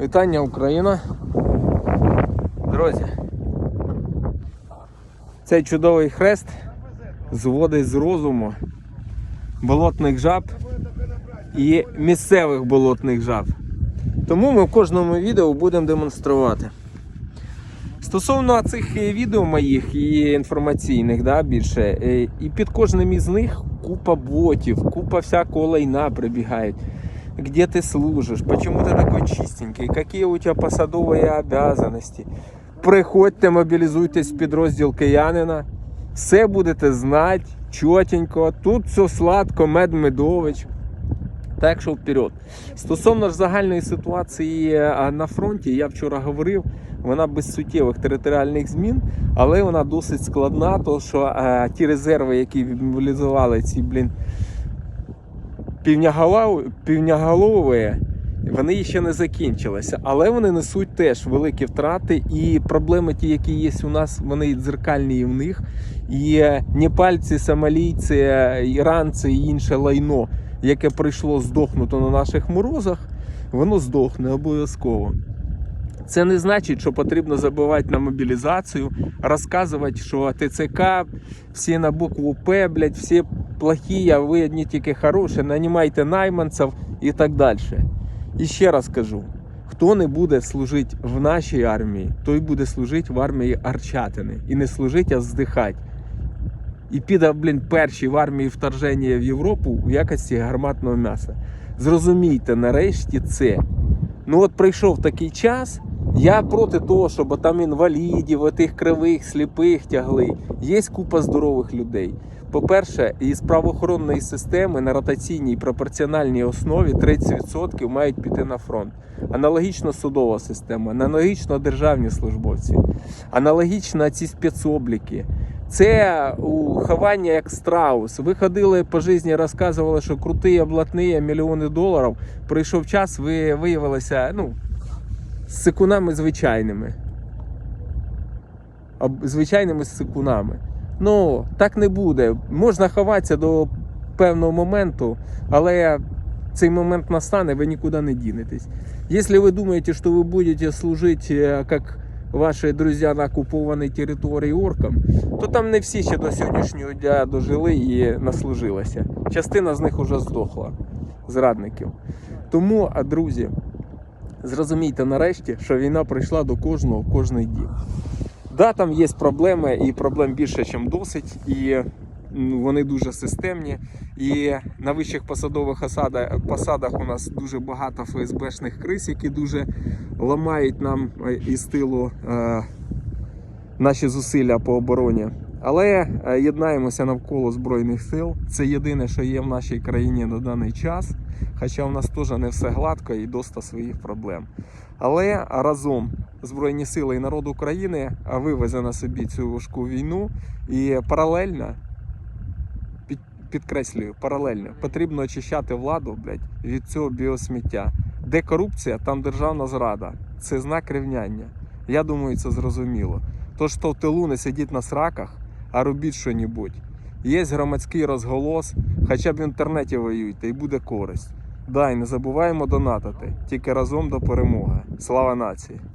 Вітання Україна. Друзі. Цей чудовий хрест зводить з розуму болотних жаб і місцевих болотних жаб. Тому ми в кожному відео будемо демонструвати. Стосовно цих е, відео моїх і інформаційних, да, більше, е, і під кожним із них купа ботів, купа всякого лайна прибігають Где ты служишь, почему ты такой чистенький, какие у тебя посадовые обязанности. Приходьте, мобілізуйтесь в підрозділ киянина, все будете знати, чотенько, тут все сладко, мед медович. Так що вперед. Стосовно ж загальної ситуації а, на фронті, я вчора говорив, вона без суттєвих територіальних змін, але вона досить складна, тому що а, ті резерви, які мобілізували ці, блін, півняголов... півняголові, вони ще не закінчилися, але вони несуть теж великі втрати, і проблеми, ті, які є у нас, вони дзеркальні і в них. І непальці, сомалійці, е, іранці і інше лайно, яке прийшло здохнути на наших морозах, воно здохне обов'язково. Це не значить, що потрібно забивати на мобілізацію, розказувати, що ТЦК, всі на букву П, блядь, всі плохі, а ви одні тільки хороші, нанімайте найманців і так далі. І ще раз кажу: хто не буде служити в нашій армії, той буде служити в армії Арчатини. І не служити, а здихати. І піде, блін, перший в армії вторження в Європу в якості гарматного м'яса. Зрозумійте нарешті це. Ну от прийшов такий час. Я проти того, щоб там інвалідів, тих кривих, сліпих тягли. Є купа здорових людей. По-перше, із правоохоронної системи на ротаційній пропорціональній основі 30% мають піти на фронт. Аналогічно судова система, аналогічно державні службовці, аналогічно ці спецобліки. Це у ховання як страус. Ви ходили по житті, розказували, що крутий, облатний, мільйони доларів. Прийшов час, ви виявилися ну, з сикунами звичайними. Звичайними сикунами. Ну, так не буде. Можна ховатися до певного моменту, але цей момент настане, ви нікуди не дінетесь. Якщо ви думаєте, що ви будете служити е, як ваші друзі на окупованій території оркам, то там не всі ще до сьогоднішнього дня дожили і наслужилися. Частина з них вже здохла, зрадників. Тому, а, друзі, зрозумійте нарешті, що війна прийшла до кожного в кожний дім. Да, там є проблеми, і проблем більше, ніж досить, і ну, вони дуже системні. І на вищих посадових посадах у нас дуже багато ФСБшних крис, які дуже ламають нам е, із тилу е, наші зусилля по обороні. Але е, єднаємося навколо Збройних сил. Це єдине, що є в нашій країні на даний час. Хоча у нас теж не все гладко і доста своїх проблем. Але разом Збройні сили і народ України вивезе на собі цю важку війну і паралельно, під, підкреслюю, паралельно потрібно очищати владу блядь, від цього біосміття. Де корупція, там державна зрада. Це знак рівняння. Я думаю, це зрозуміло. То, що в тилу не сидіть на сраках, а робіть що-небудь. Є громадський розголос, хоча б в інтернеті воюйте і буде користь. Да, і не забуваємо донатити. Тільки разом до перемоги. Слава нації!